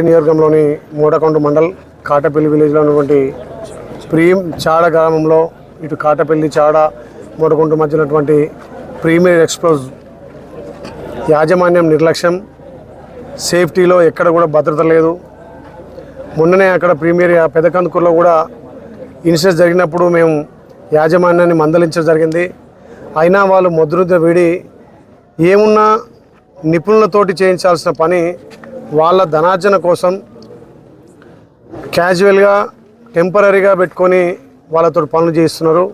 ఆలేరు నియోజకంలోని మూడకొండ మండల్ కాటపల్లి విలేజ్లో ఉన్నటువంటి ప్రీం చాడ గ్రామంలో ఇటు కాటపల్లి చాడ మూడకొండ మధ్య ఉన్నటువంటి ప్రీమియర్ ఎక్స్ప్లోజ్ యాజమాన్యం నిర్లక్ష్యం. సేఫ్టీలో ఎక్కడ కూడా భద్రత లేదు. మొన్ననే అక్కడ ప్రీమియర్ పెదకందుకూరులో కూడా ఇన్సిడెంట్ జరిగినప్పుడు మేము యాజమాన్యాన్ని మందలించడం జరిగింది. అయినా వాళ్ళు ముద్రుద్ర వీడి ఏమున్నా నిపుణులతోటి చేయించాల్సిన పని వాళ్ళ ధనార్జన కోసం క్యాజువల్గా టెంపరీగా పెట్టుకొని వాళ్ళతో పనులు చేయిస్తున్నారు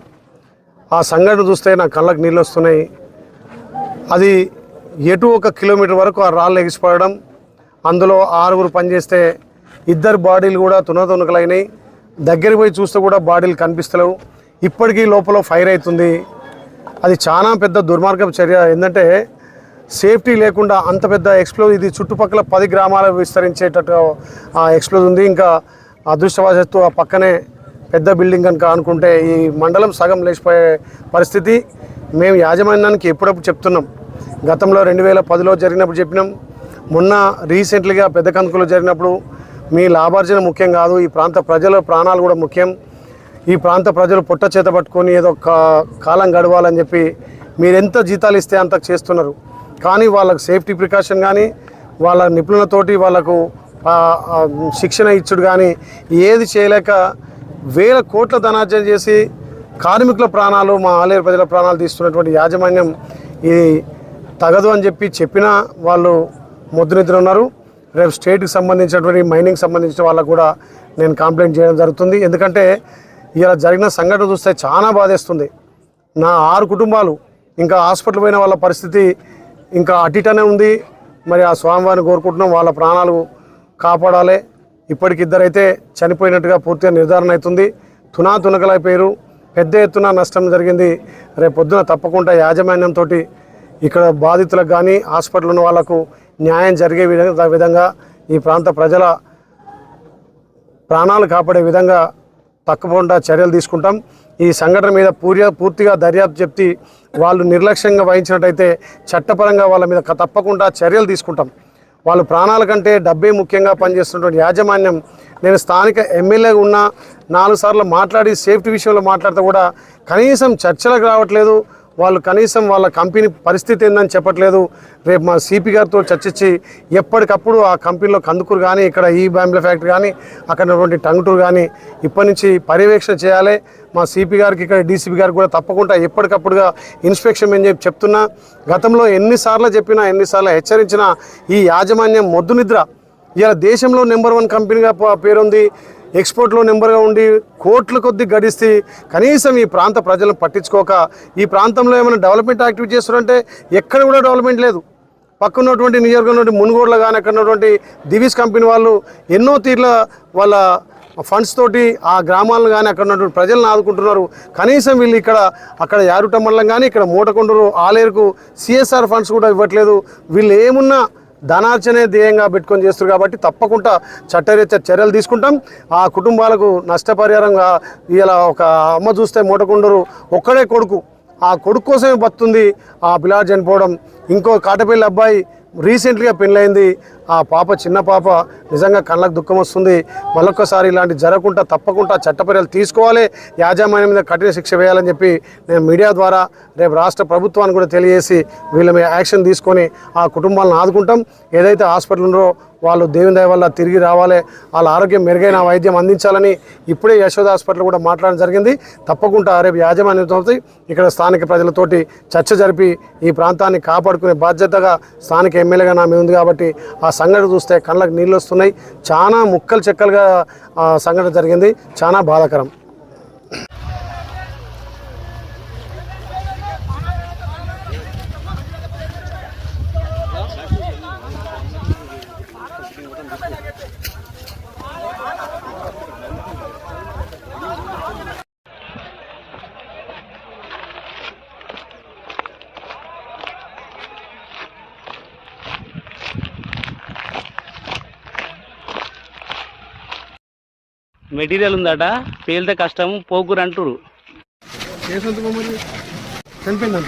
ఆ సంఘటన చూస్తే నా కళ్ళకు నీళ్ళు వస్తున్నాయి. అది ఎటు ఒక కిలోమీటర్ వరకు ఆ రాళ్ళు ఎగిసిపడడం అందులో ఆరుగురు పనిచేస్తే ఇద్దరు బాడీలు కూడా తునతునకలైనాయి. దగ్గరికి పోయి చూస్తే కూడా బాడీలు కనిపిస్తలేవు. ఇప్పటికీ లోపల ఫైర్ అవుతుంది. అది చాలా పెద్ద దుర్మార్గం చర్య. ఏంటంటే సేఫ్టీ లేకుండా అంత పెద్ద ఎక్స్ప్లోజ్ ఇది చుట్టుపక్కల పది గ్రామాలు విస్తరించేటట్టు ఆ ఎక్స్ప్లోజ్ ఉంది. ఇంకా అదృష్టవశత్తు ఆ పక్కనే పెద్ద బిల్డింగ్ కనుక అనుకుంటే ఈ మండలం సగం లేచిపోయే పరిస్థితి. మేము యాజమాన్యానికి ఎప్పుడప్పుడు చెప్తున్నాం. గతంలో రెండు వేల పదిలో జరిగినప్పుడు చెప్పినాం. మొన్న రీసెంట్లీగా పెద్ద కందుకులో జరిగినప్పుడు మీ లాభార్జన ముఖ్యం కాదు ఈ ప్రాంత ప్రజల ప్రాణాలు కూడా ముఖ్యం. ఈ ప్రాంత ప్రజలు పుట్ట చేత పట్టుకొని ఏదో కా- కాలం గడవాలని చెప్పి మీరు ఎంత జీతాలు ఇస్తే అంత చేస్తున్నారు. కానీ వాళ్ళకు సేఫ్టీ ప్రికాషన్ కానీ వాళ్ళ నిపుణులతోటి వాళ్ళకు శిక్షణ ఇచ్చుడు కానీ ఏది చేయలేక వేల కోట్ల ధనార్జన చేసి కార్మికుల ప్రాణాలు మా ఆలేరు ప్రజల ప్రాణాలు తీస్తున్నటువంటి యాజమాన్యం ఇది తగదు అని చెప్పి చెప్పినా వాళ్ళు ముద్దు ఉన్నారు. రేపు స్టేట్కి సంబంధించినటువంటి మైనింగ్ సంబంధించిన వాళ్ళకు కూడా నేను కంప్లైంట్ చేయడం జరుగుతుంది. ఎందుకంటే ఇలా జరిగిన సంఘటన చూస్తే చాలా బాధేస్తుంది. నా ఆరు కుటుంబాలు ఇంకా హాస్పిటల్ పోయిన వాళ్ళ పరిస్థితి ఇంకా అటిటనే ఉంది. మరి ఆ స్వామివారిని కోరుకుంటున్నాం. వాళ్ళ ప్రాణాలు కాపాడాలి. ఇప్పటికి ఇద్దరైతే చనిపోయినట్టుగా పూర్తిగా నిర్ధారణ అవుతుంది. తునా తునకలైపోయారు పెద్ద ఎత్తున నష్టం జరిగింది. రేపు పొద్దున తప్పకుండా యాజమాన్యంతో ఇక్కడ బాధితులకు కానీ హాస్పిటల్ ఉన్న వాళ్ళకు న్యాయం జరిగే విధంగా ఈ ప్రాంత ప్రజల ప్రాణాలు కాపాడే విధంగా తప్పకుండా చర్యలు తీసుకుంటాం. ఈ సంఘటన మీద పూర్య పూర్తిగా దర్యాప్తు చెప్తి వాళ్ళు నిర్లక్ష్యంగా వహించినట్టయితే చట్టపరంగా వాళ్ళ మీద తప్పకుండా చర్యలు తీసుకుంటాం. వాళ్ళు ప్రాణాల కంటే డబ్బే ముఖ్యంగా పనిచేస్తున్నటువంటి యాజమాన్యం నేను స్థానిక ఎమ్మెల్యేగా ఉన్న నాలుగు సార్లు మాట్లాడి సేఫ్టీ విషయంలో మాట్లాడితే కూడా కనీసం చర్చలకు రావట్లేదు. వాళ్ళు కనీసం వాళ్ళ కంపెనీ పరిస్థితి ఏందని చెప్పట్లేదు. రేపు మా సిపి గారితో చర్చించి ఎప్పటికప్పుడు ఆ కంపెనీలో కందుకూరు కానీ ఇక్కడ ఈ బాంబుల ఫ్యాక్టరీ కానీ అక్కడ టంగుటూరు కానీ ఇప్పటి నుంచి పర్యవేక్షణ చేయాలి. మా సిపి గారికి ఇక్కడ డీసీపీ గారికి కూడా తప్పకుండా ఎప్పటికప్పుడుగా ఇన్స్పెక్షన్ అని చెప్పి చెప్తున్నా. గతంలో ఎన్నిసార్లు చెప్పినా ఎన్నిసార్లు హెచ్చరించినా ఈ యాజమాన్యం మొద్దు నిద్ర. ఇలా దేశంలో నెంబర్ వన్ కంపెనీగా పేరుంది. ఎక్స్పోర్ట్లో నెంబర్గా ఉండి కోట్ల కొద్ది గడిస్తే కనీసం ఈ ప్రాంత ప్రజలను పట్టించుకోక ఈ ప్రాంతంలో ఏమైనా డెవలప్మెంట్ యాక్టివిటీ చేస్తారంటే ఎక్కడ కూడా డెవలప్మెంట్ లేదు. పక్కన ఉన్నటువంటి నియోజకవర్గం నుండి మునుగోడులో కానీ అక్కడ ఉన్నటువంటి దివీస్ కంపెనీ వాళ్ళు ఎన్నో తీర్ల వాళ్ళ ఫండ్స్ తోటి ఆ గ్రామాలను కానీ అక్కడ ఉన్నటువంటి ప్రజలను ఆదుకుంటున్నారు. కనీసం వీళ్ళు ఇక్కడ అక్కడ యారుట మండలం కానీ ఇక్కడ మూటకొండూరు ఆలేరుకు సిఎస్ఆర్ ఫండ్స్ కూడా ఇవ్వట్లేదు. వీళ్ళు ఏమున్నా ధనార్చనే ధ్యేయంగా పెట్టుకొని చేస్తారు కాబట్టి తప్పకుండా చట్టరీత్యా చర్యలు తీసుకుంటాం. ఆ కుటుంబాలకు నష్టపరిహారంగా ఇలా ఒక అమ్మ చూస్తే మూటకుండరు ఒక్కడే కొడుకు. ఆ కొడుకు కోసమే బతుంది ఆ పిల్లాడు చనిపోవడం ఇంకో కాటపల్లి అబ్బాయి రీసెంట్గా పెళ్ళైంది ఆ పాప చిన్న పాప. నిజంగా కళ్ళకు దుఃఖం వస్తుంది. మరొకసారి ఇలాంటి జరగకుండా తప్పకుండా చట్టపర్యాలు తీసుకోవాలి. యాజమాన్యం మీద కఠిన శిక్ష వేయాలని చెప్పి నేను మీడియా ద్వారా రేపు రాష్ట్ర ప్రభుత్వాన్ని కూడా తెలియజేసి వీళ్ళ మీద యాక్షన్ తీసుకొని ఆ కుటుంబాలను ఆదుకుంటాం. ఏదైతే హాస్పిటల్ ఉన్నారో వాళ్ళు దేవుని దయ వల్ల తిరిగి రావాలి. వాళ్ళ ఆరోగ్యం మెరుగైన వైద్యం అందించాలని ఇప్పుడే యశోద హాస్పిటల్ కూడా మాట్లాడడం జరిగింది. తప్పకుండా రేపు యాజమాన్యంతో ఇక్కడ స్థానిక ప్రజలతోటి చర్చ జరిపి ఈ ప్రాంతాన్ని కాపాడుకునే బాధ్యతగా స్థానిక ఎమ్మెల్యేగా నా మీద ఉంది కాబట్టి ఆ సంఘటన చూస్తే కళ్ళకు నీళ్ళు వస్తున్నాయి. చాలా ముక్కలు చెక్కలుగా సంఘటన జరిగింది. చాలా బాధాకరం. మెటీరియల్ ఉందట పేలితే కష్టం పోకురు అంటురు. చనిపోయింది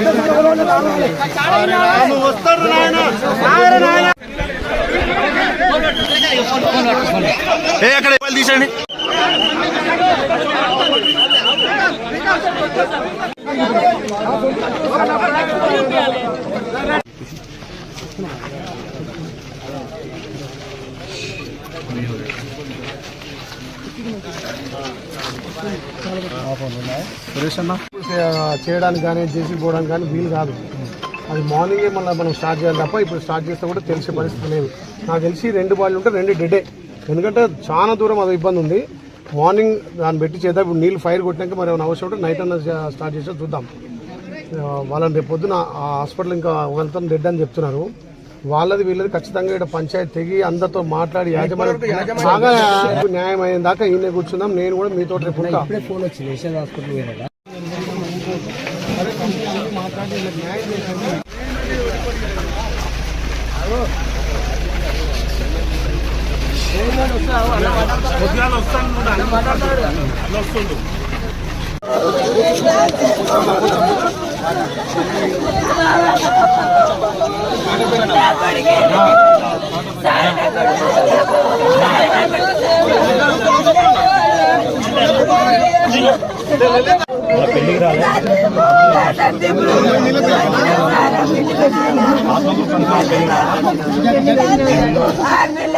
అంటుందా ఏ అక్కడ వాళ్ళు అన్నా. చేయడానికి కానీ చేసి పోవడానికి కానీ వీలు కాదు. అది మార్నింగే మళ్ళీ మనం స్టార్ట్ చేయాలి తప్ప ఇప్పుడు స్టార్ట్ చేస్తే కూడా తెలిసే పరిస్థితి లేదు. నాకు తెలిసి రెండు బాళ్ళు ఉంటే రెండు డెడే ఎందుకంటే చాలా దూరం అది ఇబ్బంది ఉంది. మార్నింగ్ దాన్ని పెట్టి చేద్దాం. ఇప్పుడు నీళ్ళు ఫైర్ కొట్టినాక మరి ఏమైనా అవసరం ఉంటే నైట్ అన్న స్టార్ట్ చేస్తే చూద్దాం. వాళ్ళని రేపు పొద్దున ఆ హాస్పిటల్ ఇంకా వెళ్తాం డెడ్ అని చెప్తున్నారు. వాళ్ళది వీళ్ళది ఖచ్చితంగా ఇక్కడ పంచాయతీ తెగి అందరితో మాట్లాడి యాజమాన్యం బాగా న్యాయం అయిన దాకా ఈయన కూర్చుందాం. నేను కూడా మీతో రేపు ఫోన్ వచ్చింది. కాదు వీళ్ళకి న్యాయం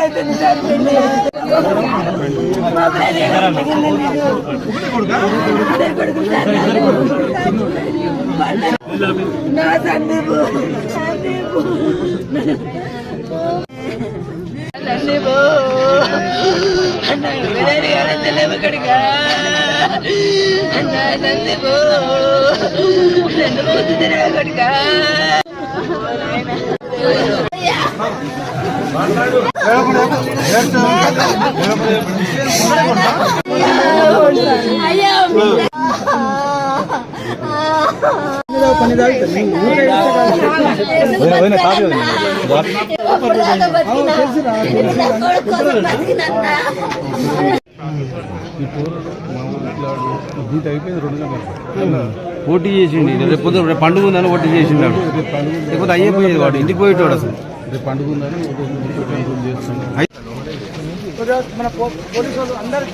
యశోద హాస్పిటల్ పోయినట నా సందీపు సందీపు సందీపు కడిగా సందీపు నన్ను పోతుంది కడిగా ఇది అయిపోయింది రెండు అయ్యో పోటీ చేసిండి రేపు పొద్దున రేపు పండుగ ఉందని పోటీ చేసిండాడు లేకపోతే అయ్యే పోయేది వాడు. ఇంటికి పోయేటోడు అసలు. మన పోలీసు అందరూ